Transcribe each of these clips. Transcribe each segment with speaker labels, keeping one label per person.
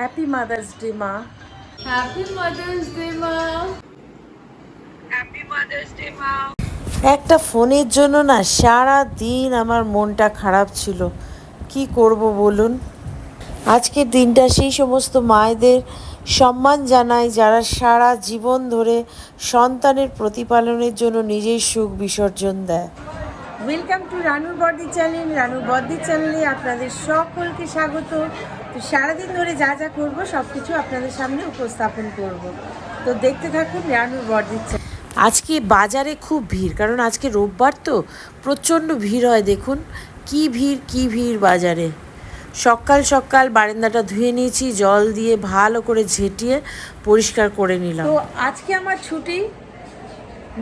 Speaker 1: Happy mother's day মা
Speaker 2: happy mother's day মা
Speaker 1: একটা ফোনের জন্য না সারা দিন আমার মনটা খারাপ ছিল। কি করব বলুন? আজকের দিনটা সেই সমস্ত মায়েদের সম্মান জানাই যারা সারা জীবন ধরে সন্তানের প্রতিপালনের জন্য নিজের সুখ বিসর্জন দেয়। ওয়েলকাম টু রানুর বর্দি চ্যানেল রানুর বর্দি চ্যানেলে আপনাদের সকলকে স্বাগত। তো সারাদিন ধরে যা যা করব সব কিছু আপনাদের সামনে উপস্থাপন করব। তো দেখতে থাকুন রানুর বর্দি আজকে বাজারে খুব ভিড়, কারণ আজকে রোববার তো, প্রচণ্ড ভিড় হয়, দেখুন। কি ভিড় কি ভিড় বাজারে। সকাল সকাল বারান্দাটা ধুয়ে নিয়েছি, জল দিয়ে ভালো করে ঝেঁটিয়ে পরিষ্কার করে নিলাম। তো আজকে আমার ছুটি।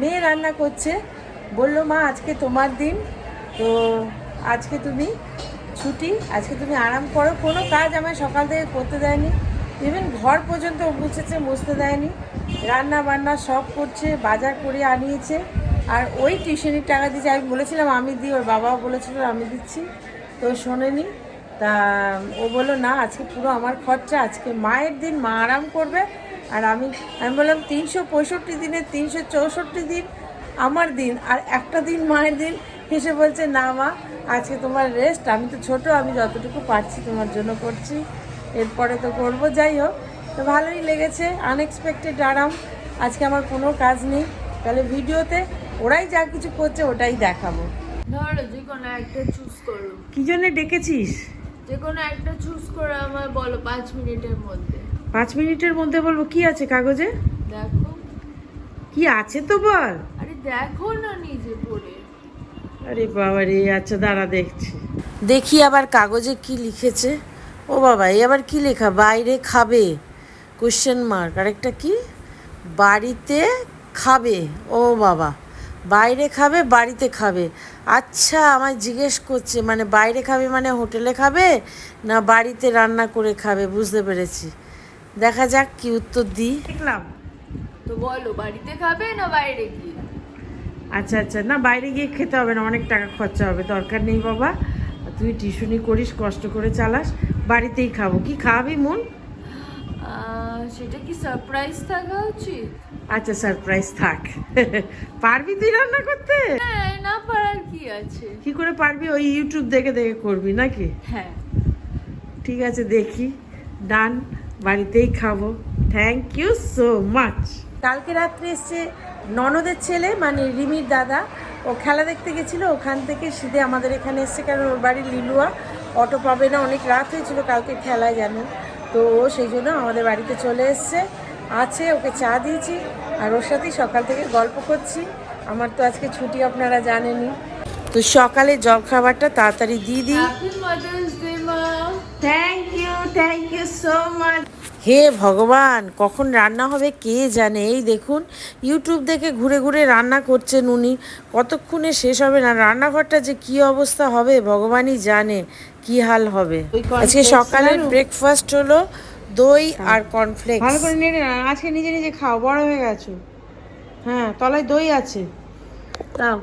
Speaker 1: মেয়ে রান্না করছে বলল, মা, আজকে তোমার দিন, তো আজকে তুমি ছুটি, আজকে তুমি আরাম করো। কোনো কাজ আমায় সকাল থেকে করতে দেয়নি। ইভেন ঘর পর্যন্ত মুছেছে, মুছতে দেয়নি। রান্না বান্না সব করছে, বাজার করে আনিয়েছে। আর ওই টিউশনির টাকা দিয়েছে। আমি বলেছিলাম, আমি দিই। ওর বাবাও বলেছিল, আমি দিচ্ছি। তো শোনেনি। তা ও বলল, না, আজকে পুরো আমার খরচা। আজকে মায়ের দিন, মা আরাম করবে। আর আমি আমি বললাম, তিনশো পঁয়ষট্টি দিনে তিনশো চৌষট্টি দিন আমার দিন আর একটা দিন মায়ের দিন। হেসে বলছে না মা আজকে তোমার রেস্ট আমি তো ছোট আমি যতটুকু পারছি তোমার জন্য করছি। এরপরে তো করব যাই হোক। তো ভালোই লেগেছে আনএক্সপেক্টেড আরাম। আজকে আমার কোনো কাজ নেই। তাহলে ভিডিওতে ওরাই যা কিছু করছে ওটাই দেখাবো।
Speaker 2: ধরো যে কোনো একটা চুজ করো।
Speaker 1: কি জন্য ডেকেছিস?
Speaker 2: যে কোনো একটা চুজ করে আমায় বলো পাঁচ মিনিটের মধ্যে।
Speaker 1: পাঁচ মিনিটের মধ্যে বলব কি আছে কাগজে?
Speaker 2: দেখো।
Speaker 1: কি আছে তো বল।
Speaker 2: দেখো না নিজে পড়ে
Speaker 1: আরে বাবা রে আচ্ছা দাঁড়া দেখছি। দেখি আবার কাগজে কি লিখেছে। ও বাবা এই আবার কি লেখা? বাইরে খাবে? কোশ্চেন মার্ক আরেকটা কি? বাড়িতে খাবে। ও বাবা বাইরে খাবে বাড়িতে খাবে। আচ্ছা আমায় জিজ্ঞেস করছে মানে বাইরে খাবে মানে হোটেলে খাবে না বাড়িতে রান্না করে খাবে? বুঝতে পেরেছি। দেখা যাক কি উত্তর দিই। দেখলাম।
Speaker 2: তো বলো বাড়িতে খাবে না বাইরে গিয়ে?
Speaker 1: আচ্ছা আচ্ছা। না বাইরে গিয়ে খেতে হবে না অনেক টাকা খরচা হবে। দরকার নেই বাবা। তুই টিউশনি করিস কষ্ট করে চালাস। বাড়িতেই খাব। কি খাওয়াবি মন?
Speaker 2: সেটা কি সারপ্রাইজ থাকা উচিত?
Speaker 1: আচ্ছা সারপ্রাইজ থাক। পারবি তুই রান্না করতে?
Speaker 2: হ্যাঁ না পারার কি আছে?
Speaker 1: কি করে পারবি? ওই ইউটিউব দেখে দেখে করবি নাকি?
Speaker 2: হ্যাঁ।
Speaker 1: ঠিক আছে দেখি। ডান বাড়িতেই খাব। থ্যাংক ইউ সো মাচ কালকে রাত্রে এসছে ননদের ছেলে মানে রিমির দাদা। ও খেলা দেখতে গেছিল, ওখান থেকে সিধে আমাদের এখানে এসছে কারণ ওর বাড়ি লিলুয়া। অটো পাবে না, অনেক রাত হয়েছিল কালকে খেলায় জানেন তো ও সেই জন্য আমাদের বাড়িতে চলে এসছে। আছে, ওকে চা দিয়েছি, আর ওর সাথেই সকাল থেকে গল্প করছি। আমার তো আজকে ছুটি আপনারা জানেনই। তো সকালে জল খাবারটা তাড়াতাড়ি দিয়ে দিই। Thank you thank you so much হে ভগবান কখন রান্না হবে কে জানে? এই দেখুন ইউটিউব দেখে ঘুরে ঘুরে রান্না করছেন উনি। কতক্ষণে শেষ হবে না? রান্নাঘরটা যে কি অবস্থা হবে ভগবানই জানে কি হাল হবে। আজকে সকালের ব্রেকফাস্ট হলো দই আর কর্নফ্লেক্স ভালো করে নেড়ে না আজকে নিজে নিজে খাও বড় হয়ে গেছো। হ্যাঁ তলায় দই আছে। দাও।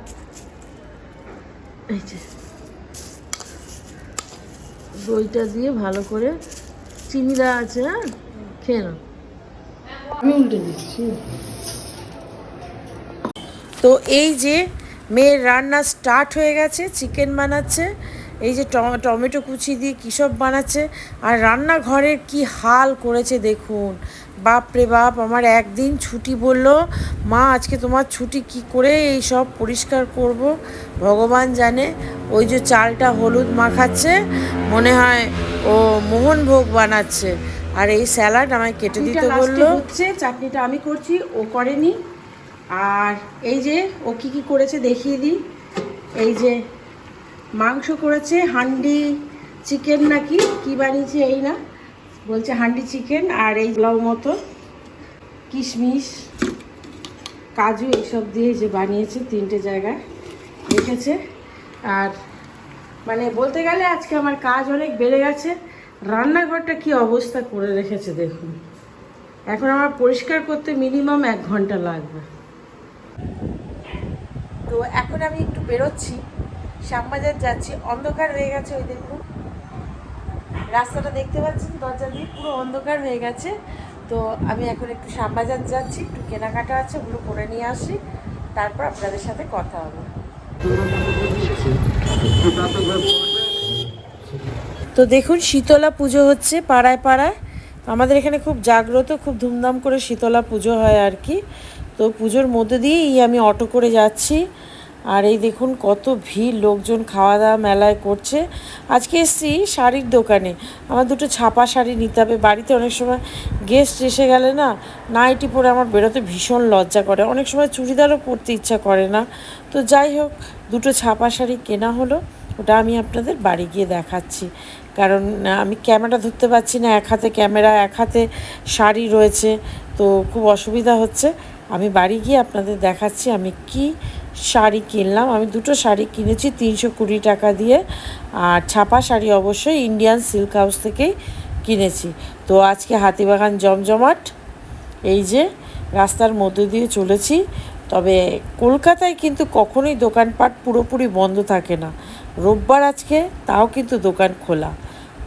Speaker 1: দইটা দিয়ে ভালো করে চিনি দেওয়া আছে হ্যাঁ? খেয়ে নাও। আমি উল্টে দিচ্ছি। তো এই যে মেয়ের রান্না স্টার্ট হয়ে গেছে চিকেন বানাচ্ছে এই যে টমেটো কুচি দিয়ে কী সব বানাচ্ছে আর রান্নাঘরের কি হাল করেছে দেখুন। বাপ রে বাপ আমার একদিন ছুটি বলল মা আজকে তোমার ছুটি কি করে এই সব পরিষ্কার করব? ভগবান জানে ওই যে চালটা হলুদ মাখাচ্ছে মনে হয় ও মোহনভোগ বানাচ্ছে। আর এই স্যালাড আমায় কেটে দিতে বলল। হচ্ছে চাটনিটা আমি করছি ও করেনি। আর এই যে ও কি কি করেছে দেখিয়ে দিই। এই যে মাংস করেছে হান্ডি চিকেন নাকি কি বানিয়েছে এই না? বলছে হান্ডি চিকেন আর এই লাউ মতো কিশমিশ কাজু এইসব দিয়ে যে বানিয়েছে তিনটে জায়গায় রেখেছে। আর মানে বলতে গেলে আজকে আমার কাজ অনেক বেড়ে গেছে। রান্নাঘরটা কি অবস্থা করে রেখেছে দেখুন। এখন আমার পরিষ্কার করতে মিনিমাম এক ঘণ্টা লাগবে। তো এখন আমি একটু বেরোচ্ছি শ্যামবাজার যাচ্ছি অন্ধকার হয়ে গেছে ওই দেখুন। রাস্তাটা দেখতে পাচ্ছেন দরজা দিয়ে পুরো অন্ধকার হয়ে গেছে। তো আমি এখন একটু শ্যামবাজার যাচ্ছি একটু কেনাকাটা আছে ওগুলো করে নিয়ে আসি। তারপর আপনাদের সাথে কথা হবে। তো দেখুন, শীতলা পুজো হচ্ছে পাড়ায় পাড়ায়। আমাদের এখানে খুব জাগ্রত, খুব ধুমধাম করে শীতলা পুজো হয় আর কি। তো পুজোর মধ্যে দিয়েই আমি অটো করে যাচ্ছি। আর এই দেখুন, কত ভিড়, লোকজন খাওয়া দাওয়া মেলায় করছে। আজকে এসছি শাড়ির দোকানে। আমার দুটো ছাপা শাড়ি নিতে হবে। বাড়িতে অনেক সময় গেস্ট এসে গেলে না, নাইটি পরে আমার বেরোতে ভীষণ লজ্জা করে। অনেক সময় চুড়িদারও পরতে ইচ্ছা করে না। তো যাই হোক, দুটো ছাপা শাড়ি কেনা হলো। ওটা আমি আপনাদের বাড়ি গিয়ে দেখাচ্ছি। কারণ আমি ক্যামেরা ধরতে পারছি না, এক হাতে ক্যামেরা, এক হাতে শাড়ি রয়েছে, তো খুব অসুবিধা হচ্ছে। আমি বাড়ি গিয়ে আপনাদের দেখাচ্ছি, আমি কি শাড়ি কিনলাম। আমি দুটো শাড়ি কিনেছি তিনশো কুড়ি টাকা দিয়ে, আর ছাপা শাড়ি অবশ্যই ইন্ডিয়ান সিল্ক হাউস থেকেই কিনেছি। তো আজকে হাতিবাগান জমজমাট, এই যে রাস্তার মধ্যে দিয়ে চলেছি, তবে কলকাতায় কিন্তু কখনোই দোকানপাট পুরোপুরি বন্ধ থাকে না। রোববার আজকে, তাও কিন্তু দোকান খোলা।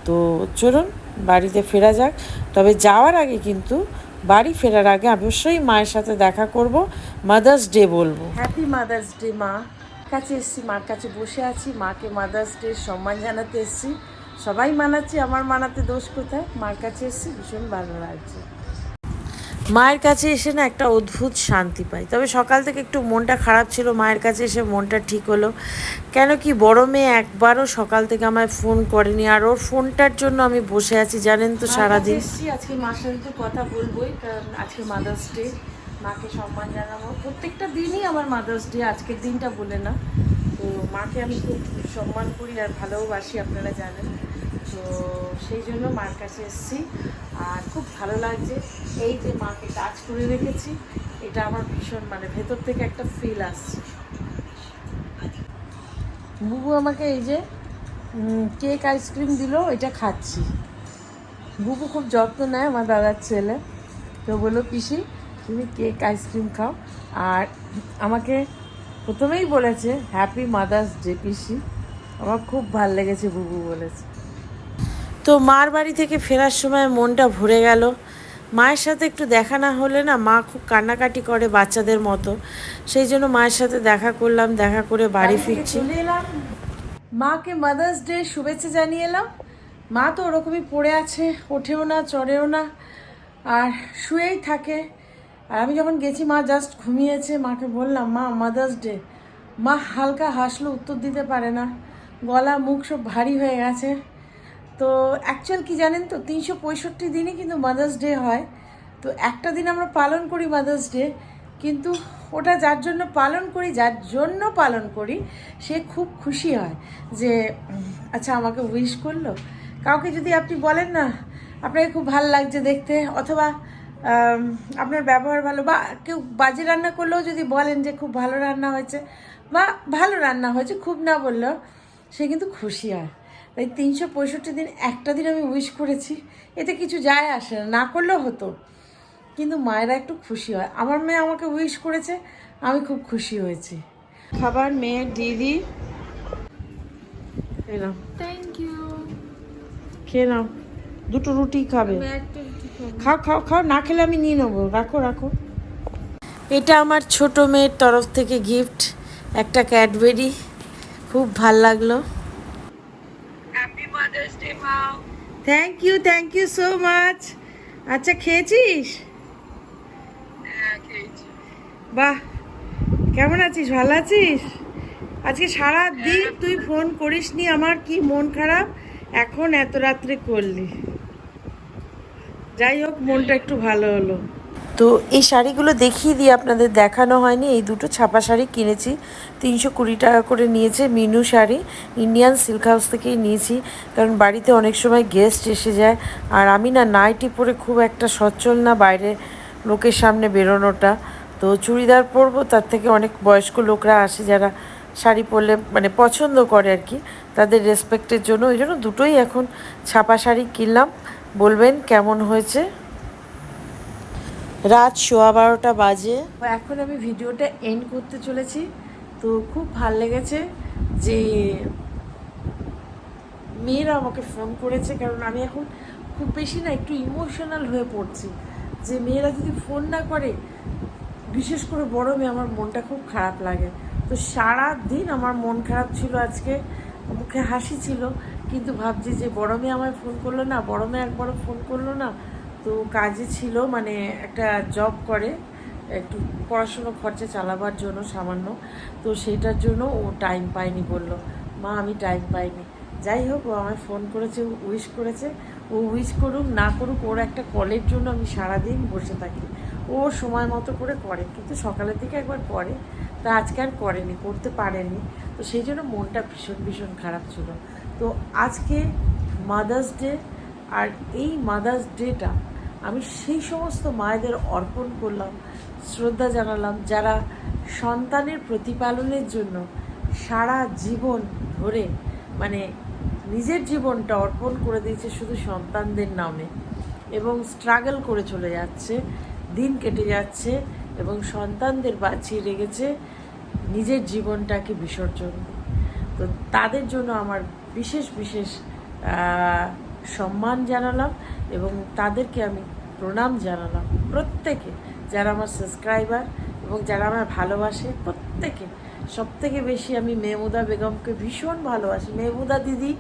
Speaker 1: তো চলুন, বাড়িতে ফেরা যাক। তবে যাওয়ার আগে কিন্তু, বাড়ি ফেরার আগে অবশ্যই মায়ের সাথে দেখা করব। মাদার্স ডে বলব। হ্যাপি মাদার্স ডে মা। কাছে এসেছি, মার কাছে বসে আছি। মাকে মাদার্স ডে সম্মান জানাতে এসেছি। সবাই মানাচ্ছি, আমার মানাতে দোষ কোথায়? মার কাছে এসেছি, ভীষণ ভালো লাগছে। মায়ের কাছে এসে না একটা অদ্ভুত শান্তি পাই। তবে সকাল থেকে একটু মনটা খারাপ ছিল মায়ের কাছে এসে মনটা ঠিক হলো। কেন কি বড় মেয়ে একবারও সকাল থেকে আমায় ফোন করেনি আর ওর ফোনটার জন্য আমি বসে আছি জানেন তো সারাদিন। আজকে মার সাথে তো কথা বলবোই কারণ আজকে মাদার্স ডে মাকে সম্মান জানাব। প্রত্যেকটা দিনই আমার মাদার্স ডে আজকের দিনটা বলে না। তো মাকে আমি খুব সম্মান করি আর ভালোবাসি আপনারা জানেন। তো সেই জন্য মার কাছে এসেছি। আর খুব ভালো লাগছে। এই যে মাকে টাচ করে রেখেছি, এটা আমার ভীষণ মানে ভেতর থেকে একটা ফিল আসছে। বুবু আমাকে এই যে কেক আইসক্রিম দিল, এটা খাচ্ছি। বুবু খুব যত্ন নেয় আমার দাদার ছেলে। তো বলল, পিসি, তুমি কেক আইসক্রিম খাও। আর আমাকে প্রথমেই বলেছে হ্যাপি মাদার্স ডে পিসি। আমার খুব ভালো লেগেছে, বুবু বলেছে। তো মার বাড়ি থেকে ফেরার সময় মনটা ভরে গেল। মায়ের সাথে একটু দেখা না হলে না মা খুব কান্নাকাটি করে বাচ্চাদের মতো। সেই জন্য মায়ের সাথে দেখা করলাম দেখা করে বাড়ি ফিরছি। মাকে মাদার্স ডে শুভেচ্ছা জানিয়ে এলাম। মা তো ওরকমই পড়ে আছে ওঠেও না চড়েও না আর শুয়েই থাকে। আর আমি যখন গেছি মা জাস্ট ঘুমিয়েছে। মাকে বললাম মা মাদার্স ডে মা হালকা হাসলো উত্তর দিতে পারে না। গলা মুখ সব ভারী হয়ে গেছে। তো অ্যাকচুয়াল কি জানেন তো, তিনশো পঁয়ষট্টি দিনই কিন্তু মাদার্স ডে হয়। তো একটা দিন আমরা পালন করি মাদার্স ডে কিন্তু ওটা যার জন্য পালন করি, যার জন্য পালন করি, সে খুব খুশি হয় যে আচ্ছা আমাকে উইশ করল। কাউকে যদি আপনি বলেন না, আপনাকে খুব ভালো লাগছে দেখতে, অথবা আপনার ব্যবহার ভালো, বা কেউ বাজে রান্না করলেও যদি বলেন যে খুব ভালো রান্না হয়েছে, বা ভালো রান্না হয়েছে, খুব না বললেও সে কিন্তু খুশি হয়। তাই তিনশো পঁয়ষট্টি দিন একটা দিন আমি উইশ করেছি। এতে কিছু যায় আসে না না করলেও হতো। কিন্তু মায়েরা একটু খুশি হয়। আমার মেয়ে আমাকে উইশ করেছে আমি খুব খুশি হয়েছি। খাবার মেয়ের দিদি। এলাম
Speaker 2: থ্যাংক ইউ
Speaker 1: খেয়ে নাও। দুটো রুটি খাব। খাও খাও খাও। না খেলে আমি নিয়ে নেব। রাখো রাখো। এটা আমার ছোট মেয়ের তরফ থেকে গিফট একটা ক্যাডবেরি খুব ভালো লাগল। Thank you thank you so much আচ্ছা খেয়েছিস?
Speaker 2: হ্যাঁ
Speaker 1: বাহ কেমন আছিস? ভালো আছিস? আজকে সারা দিন তুই ফোন করিস নি আমার কি মন খারাপ? এখন এত রাত্রে করলি। যাই হোক মনটা একটু ভালো হলো। তো এই শাড়িগুলো দেখিয়ে দিয়ে আপনাদের দেখানো হয়নি। এই দুটো ছাপা শাড়ি কিনেছি। তিনশো কুড়ি টাকা করে নিয়েছে Minu sari. Indian silk house থেকেই নিয়েছি। কারণ বাড়িতে অনেক সময় গেস্ট এসে যায়। আর আমি না নাইটি পরে খুব একটা সচ্ছল না বাইরে লোকের সামনে বেরোনোটা। তো চুড়িদার পরবো, তার থেকে অনেক বয়স্ক লোকরা আসে যারা শাড়ি পরলে মানে পছন্দ করে আর কি। তাদের রেসপেক্টের জন্য। ওই জন্য দুটোই এখন ছাপা শাড়ি কিনলাম। বলবেন কেমন হয়েছে? রাত সোয়া বারোটা বাজে। এখন আমি ভিডিওটা এন্ড করতে চলেছি। তো খুব ভালো লেগেছে যে মেয়েরা আমাকে ফোন করেছে, কারণ আমি এখন খুব বেশি না একটু ইমোশনাল হয়ে পড়ছি। যে মেয়েরা যদি ফোন না করে, বিশেষ করে বড় মেয়ে, আমার মনটা খুব খারাপ লাগে। তো সারা দিন আমার মন খারাপ ছিল আজকে, মুখে হাসি ছিল, কিন্তু ভাবছি যে বড় মেয়ে আমায় ফোন করল না, বড় মেয়ে একবারও ফোন করল না তো কাজে ছিল মানে একটা জব করে, একটু পড়াশুনো খরচা চালাবার জন্য সামান্য, তো সেটার জন্য ও টাইম পায়নি বলল। মা, আমি টাইম পাইনি। যাই হোক, ও আমায় ফোন করেছে উইশ করেছে। ও উইশ করুক, না করুক, ওর একটা কলের জন্য আমি সারাদিন বসে থাকি। ও সময় মতো করে করে, কিন্তু সকালের দিকে একবার করে, তা আজকে আর করেনি, করতে পারেনি। তো সেই জন্য মনটা ভীষণ ভীষণ খারাপ ছিল। তো আজকে মাদার্স ডে আর এই মাদার্স ডেটা আমি সেই সমস্ত মায়েদের অর্পণ করলাম, শ্রদ্ধা জানালাম যারা সন্তানের প্রতিপালনের জন্য সারা জীবন ধরে মানে নিজের জীবনটা অর্পণ করে দিয়েছে শুধু সন্তানদের নামে এবং স্ট্রাগল করে চলে যাচ্ছে, দিন কেটে যাচ্ছে এবং সন্তানদের বাঁচিয়ে রেখেছে নিজের জীবনটাকে বিসর্জন। তো তাদের জন্য আমার বিশেষ বিশেষ সম্মান জানালাম। এবং তাদেরকে আমি প্রণাম জানালাম। প্রত্যেকে যারা আমার সাবস্ক্রাইবার এবং যারা আমার ভালোবাসে, প্রত্যেকে সব থেকে বেশি আমি মেহমুদা বেগমকে ভীষণ ভালোবাসি। মেহমুদা দিদি,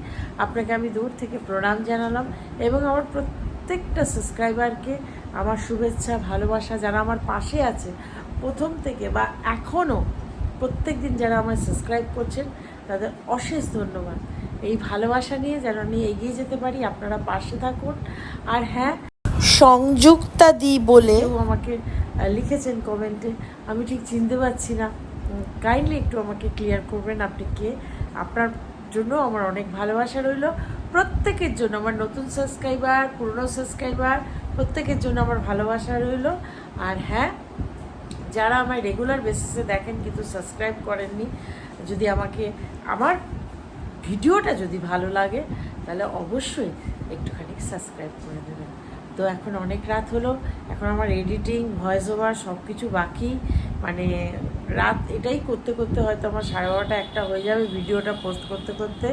Speaker 1: আপনাকে আমি দূর থেকে প্রণাম জানালাম এবং আমার প্রত্যেকটা সাবস্ক্রাইবারকে আমার শুভেচ্ছা, ভালোবাসা যারা আমার পাশে আছে, প্রথম থেকে বা এখনও প্রত্যেক দিন যারা আমার সাবস্ক্রাইব করছেন, তাদের অশেষ ধন্যবাদ। এই ভালোবাসা নিয়ে যেন নিয়ে এগিয়ে যেতে পারি আপনারা পাশে থাকুন। আর হ্যাঁ সংযুক্তা দি বলে আমাকে লিখেছেন কমেন্টে আমি ঠিক চিনতে পারছি না। কাইন্ডলি একটু আমাকে ক্লিয়ার করবেন আপনি কে? আপনার জন্য আমার অনেক ভালোবাসা রইল। প্রত্যেকের জন্য আমার নতুন সাবস্ক্রাইবার পুরনো সাবস্ক্রাইবার প্রত্যেকের জন্য আমার ভালোবাসা রইল। আর হ্যাঁ যারা আমায় রেগুলার বেসিসে দেখেন কিন্তু সাবস্ক্রাইব করেননি যদি আমাকে আমার ভিডিওটা যদি ভালো লাগে, তাহলে অবশ্যই একটুখানি সাবস্ক্রাইব করে দেবেন। তো এখন অনেক রাত হলো, এখন আমার এডিটিং ভয়েস ওভার সব কিছু বাকি। মানে রাত এটাই করতে করতে হয়তো আমার সাড়ে বারোটা একটা হয়ে যাবে ভিডিওটা পোস্ট করতে করতে।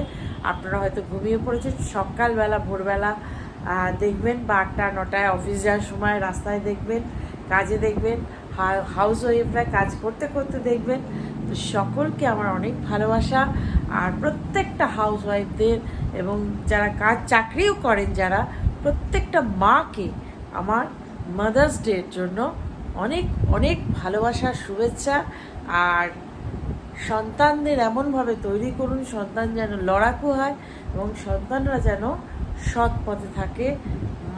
Speaker 1: আপনারা হয়তো ঘুমিয়ে পড়েছেন, সকালবেলা, ভোরবেলা দেখবেন বা আটটা, নটায় অফিস যাওয়ার সময় রাস্তায় দেখবেন, কাজে দেখবেন। হাউস ওয়াইফরা কাজ করতে করতে দেখবেন তো সকলকে আমার অনেক ভালোবাসা। আর প্রত্যেকটা হাউস ওয়াইফদের এবং যারা কাজ চাকরিও করেন যারা, প্রত্যেকটা মাকে আমার মাদার্স ডের জন্য অনেক অনেক ভালোবাসা, শুভেচ্ছা। আর সন্তানদের এমনভাবে তৈরি করুন, সন্তান যেন লড়াকু হয় এবং সন্তানরা যেন সৎ পথে থাকে,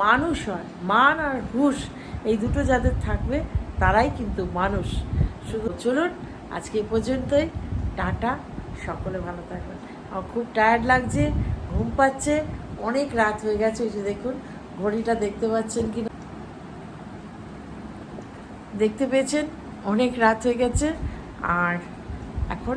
Speaker 1: মানুষ হয়, মান আর হুশ, এই দুটো যাদের থাকবে তারাই কিন্তু মানুষ। শুধু চলুন, আজকে পর্যন্তই। টাটা, সকলে ভালো থাকবেন। আমার খুব টায়ার্ড লাগছে, ঘুম পাচ্ছে, অনেক রাত হয়ে গেছে ওই যে দেখুন, ঘড়িটা দেখতে পাচ্ছেন কি দেখতে পেয়েছেন, অনেক রাত হয়ে গেছে, আর এখন